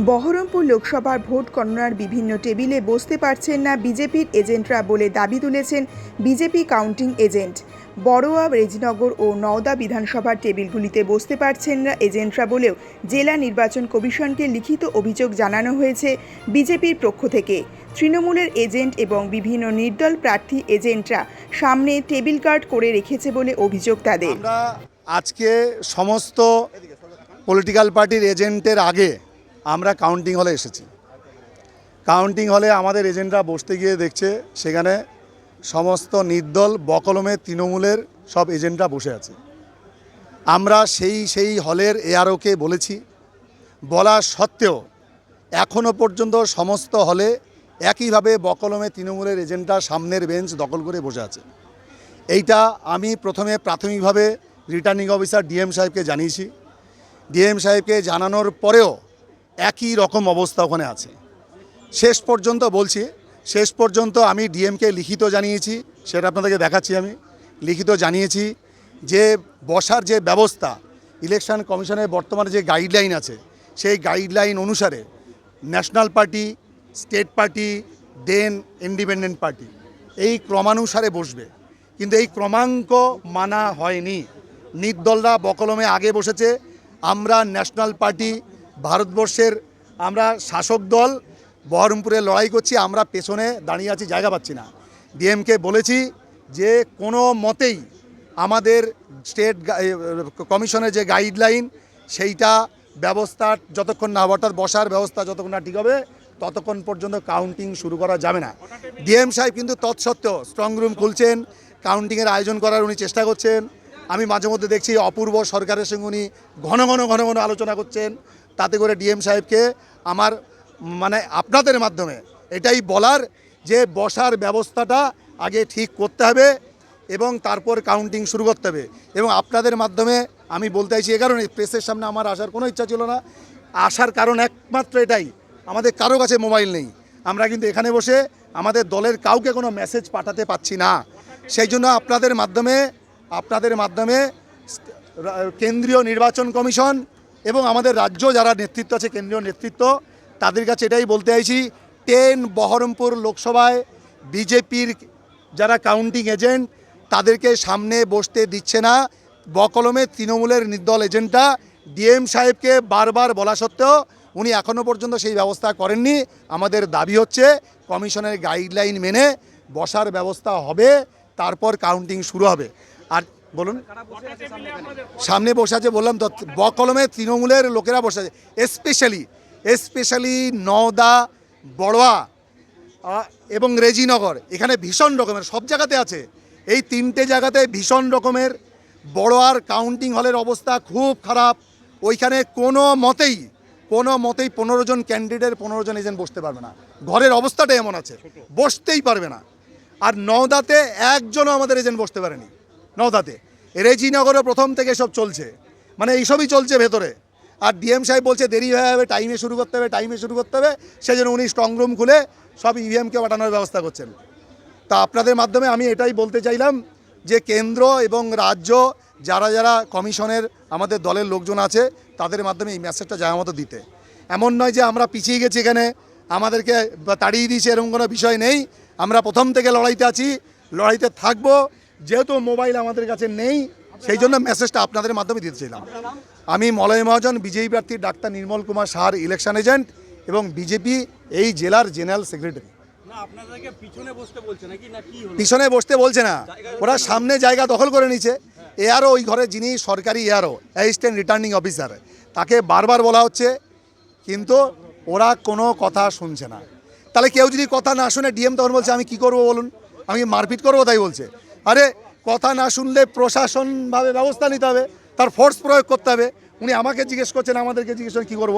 বহরমপুর লোকসভার ভোট গণনার বিভিন্ন টেবিলে বসতে পারছেন না বিজেপির এজেন্টরা বলে দাবি তুলেছেন বিজেপি কাউন্টিং এজেন্ট। বড়োয়া, রেজিনগর ও নওদা বিধানসভার টেবিলগুলিতে বসতে পারছেন না এজেন্টরা বলেও জেলা নির্বাচন কমিশনকে লিখিত অভিযোগ জানানো হয়েছে বিজেপির পক্ষ থেকে। তৃণমূলের এজেন্ট এবং বিভিন্ন নির্দল প্রার্থী এজেন্টরা সামনে টেবিল গার্ড করে রেখেছে বলে অভিযোগ তাদের। আজকে সমস্ত পলিটিক্যাল পার্টির এজেন্টের আগে আমরা কাউন্টিং হলে এসেছি। কাউন্টিং হলে আমাদের এজেন্টরা বসতে গিয়ে দেখছে, সেখানে সমস্ত নির্দল বকলমে তৃণমূলের সব এজেন্টরা বসে আছে। আমরা সেই সেই হলের এআরওকে বলেছি। বলা সত্ত্বেও এখনও পর্যন্ত সমস্ত হলে একইভাবে বকলমে তৃণমূলের এজেন্টরা সামনের বেঞ্চ দখল করে বসে আছে। এইটা আমি প্রথমে প্রাথমিকভাবে রিটার্নিং অফিসার ডিএম সাহেবকে জানিয়েছি। ডিএম সাহেবকে জানানোর পরেও একই রকম অবস্থা ওখানে আছে। শেষ পর্যন্ত বলছি, শেষ পর্যন্ত আমি ডিএমকে লিখিত জানিয়েছি, সেটা আপনাদেরকে দেখাচ্ছি আমি, লিখিত জানিয়েছি যে বসার যে ব্যবস্থা, ইলেকশন কমিশনের বর্তমানে যে গাইডলাইন আছে, সেই গাইডলাইন অনুসারে national party, state party, then independent party, এই ক্রমানুসারে বসবে। কিন্তু এই ক্রমাঙ্ক মানা হয়নি। নির্দলরা বকলমে আগে বসেছে, আমরা ন্যাশনাল পার্টি ভারতবর্ষের আমরা শাসক দল, বহরমপুরে লড়াই করছি, আমরা পেছনে দাঁড়িয়ে আছি, জায়গা পাচ্ছি না। ডিএমকে বলেছি যে কোনো মতেই আমাদের স্টেট কমিশনের যে গাইডলাইন, সেইটা ব্যবস্থা যতক্ষণ না অর্থাৎ বসার ব্যবস্থা যতক্ষণ না ঠিক হবে, ততক্ষণ পর্যন্ত কাউন্টিং শুরু করা যাবে না। ডিএম সাহেব কিন্তু তৎসত্ত্বেও স্ট্রং রুম খুলছেন কাউন্টিংয়ের আয়োজন করার উনি চেষ্টা করছেন। আমি মাঝে মধ্যে দেখছি অপূর্ব সরকারের সঙ্গে উনি ঘন ঘন ঘন ঘন আলোচনা করছেন। তাতে করে ডিএম সাহেবকে আমার মানে আপনাদের মাধ্যমে এটাই বলার যে বসার ব্যবস্থাটা আগে ঠিক করতে হবে এবং তারপর কাউন্টিং শুরু করতে হবে। এবং আপনাদের মাধ্যমে আমি বলতে চাইছি এ কারণে প্রেসের সামনে আমার আসার কোনো ইচ্ছা ছিল না। আসার কারণ একমাত্র এটাই, আমাদের কারও কাছে মোবাইল নেই। আমরা কিন্তু এখানে বসে আমাদের দলের কাউকে কোনো মেসেজ পাঠাতে পাচ্ছি না। সেই জন্য আপনাদের মাধ্যমে আপনাদের মাধ্যমে কেন্দ্রীয় নির্বাচন কমিশন এবং আমাদের রাজ্য যারা নেতৃত্ব আছে, কেন্দ্রীয় নেতৃত্ব, তাদের কাছে এটাই বলতে চাইছি টেন বহরমপুর লোকসভায় বিজেপির যারা কাউন্টিং এজেন্ট তাদেরকে সামনে বসতে দিচ্ছে না। বকলমে তৃণমূলের নির্দল এজেন্টরা ডিএম সাহেবকে বারবার বলা সত্ত্বেও উনি এখনও পর্যন্ত সেই ব্যবস্থা করেননি। আমাদের দাবি হচ্ছে, কমিশনের গাইডলাইন মেনে বসার ব্যবস্থা হবে, তারপর কাউন্টিং শুরু হবে। আর বলুন। সামনে বসে আছে বললাম তো, বকলমে তৃণমূলের লোকেরা বসে আছে। স্পেশালি স্পেশালি নওদা, বড়োয়া এবং রেজিনগর, এখানে ভীষণ রকমের, সব জায়গাতে আছে। এই তিনটে জায়গাতে ভীষণ রকমের বড়োয়ার কাউন্টিং হলের অবস্থা খুব খারাপ। ওইখানে কোনো মতেই কোনো মতেই পনেরো জন ক্যান্ডিডেট পনেরো জন এজেন্ট বসতে পারবে না। ঘরের অবস্থাটা এমন আছে, বসতেই পারবে না। আর নওদাতে একজনও আমাদের এজেন্ট বসতে পারেনি। নওদাতে। রেজিনগরে প্রথম থেকে সব চলছে। মানে এইসবই চলছে ভেতরে। আর ডিএম সাহেব বলছে, দেরি হয়ে যাবে টাইমে শুরু করতে হবে টাইমে শুরু করতে হবে। সেই জন্য উনি স্ট্রং রুম খুলে সব ইভিএমকে পাঠানোর ব্যবস্থা করছেন। তা আপনাদের মাধ্যমে আমি এটাই বলতে চাইলাম যে, কেন্দ্র এবং রাজ্য, যারা যারা কমিশনের আমাদের দলের লোকজন আছে, তাদের মাধ্যমে এই মেসেজটা জায়গা মতো দিতে। এমন নয় যে, আমরা পিছিয়ে গেছি এখানে, আমাদেরকে তাড়িয়ে দিয়েছে, এরকম কোনো বিষয় নেই। আমরা প্রথম থেকে লড়াইতে আছি, লড়াইতে থাকব যেহেতু মোবাইল আমাদের কাছে নেই সেই জন্য মেসেজটা আপনাদের মাধ্যমে দিতে চাইলাম আমি মলয় মহাজন বিজেপি প্রার্থী ডাক্তার নির্মল কুমার সাহার ইলেকশন এজেন্ট এবং বিজেপি এই জেলার জেনারেল সেক্রেটারি পিছনে বসতে বলছে না ওরা সামনে জায়গা দখল করে নিচ্ছে এআরও ওই ঘরে যিনি সরকারি এআরও অ্যাসিস্ট্যান্ট রিটার্নিং অফিসার তাকে বারবার বলা হচ্ছে কিন্তু ওরা কোনো কথা শুনছে না। তাহলে কেউ যদি কথা না শুনে ডিএম তখন বলছে আমি কি করব বলুন? আমি মারপিট করব তাই বলছে। আরে, কথা না শুনলে প্রশাসনভাবে ব্যবস্থা নিতে হবে, তার ফোর্স প্রয়োগ করতে হবে। উনি আমাকে জিজ্ঞেস করছেন, আমাদেরকে জিজ্ঞেস করেন কী করব?